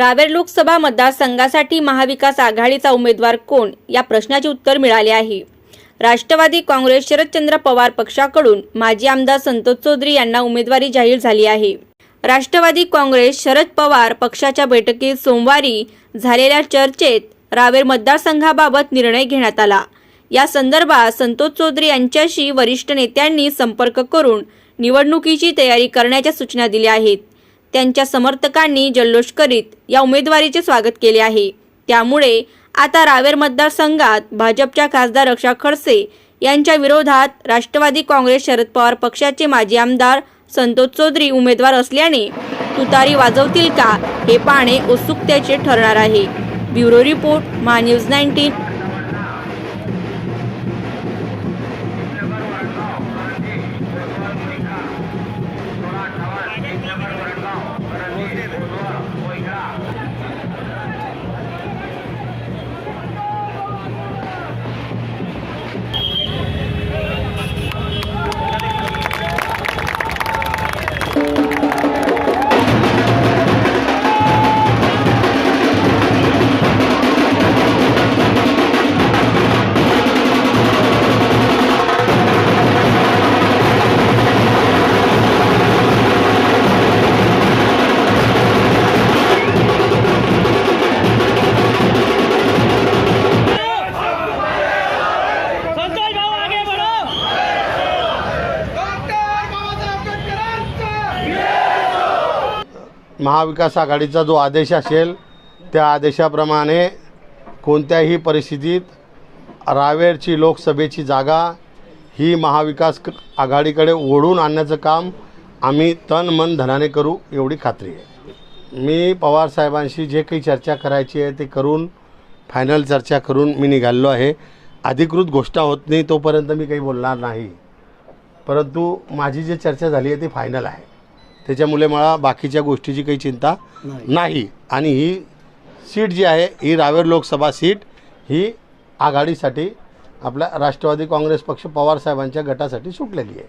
रावेर लोकसभा मतदारसंघासाठी महाविकास आघाडीचा उमेदवार कोण? या प्रश्नाचे उत्तर मिळाले आहे. राष्ट्रवादी काँग्रेस शरदचंद्र पवार पक्षाकडून माजी आमदार संतोष चौधरी यांना उमेदवारी जाहीर झाली आहे. राष्ट्रवादी काँग्रेस शरद पवार पक्षाच्या बैठकीत सोमवारी झालेल्या चर्चेत रावेर मतदारसंघाबाबत निर्णय घेण्यात आला. या संदर्भात संतोष चौधरी यांच्याशी वरिष्ठ नेत्यांनी संपर्क करून निवडणुकीची तयारी करण्याच्या सूचना दिल्या आहेत. त्यांच्या समर्थकांनी जल्लोष करीत या उमेदवारीचे स्वागत केले आहे. त्यामुळे आता रावेर मतदारसंघात भाजपच्या खासदार रक्षा खडसे यांच्या विरोधात राष्ट्रवादी काँग्रेस शरद पवार पक्षाचे माजी आमदार संतोष चौधरी उमेदवार असल्याने तुतारी वाजवतील का हे पाहणे उत्सुकतेचे ठरणार आहे. Bureau report MahaNews nineteen Mahavikas आघाडीचा जो आदेश असेल त्या आदेशाप्रमाणे कोणत्याही परिस्थितीत रावेरची लोकसभेची जागा ही महाविकास क- आघाडीकडे ओढून आणण्याचं काम आम्ही तन मन धनाने करू एवढी खात्री आहे. मी पवारसाहेबांशी जे काही चर्चा करायची आहे ते करून फायनल चर्चा करून मी निघालेलो आहे. अधिकृत गोष्ट होत नाही तोपर्यंत मी काही बोलणार नाही. परंतु माझी जी चर्चा झाली आहे ती फायनल आहे. त्याच्यामुळे मला बाकीच्या गोष्टीची काही चिंता नाही. आणि ही सीट जी आहे ही रावेर लोकसभा सीट ही आघाडीसाठी आपल्या राष्ट्रवादी काँग्रेस पक्ष पवारसाहेबांच्या गटासाठी सुटलेली आहे.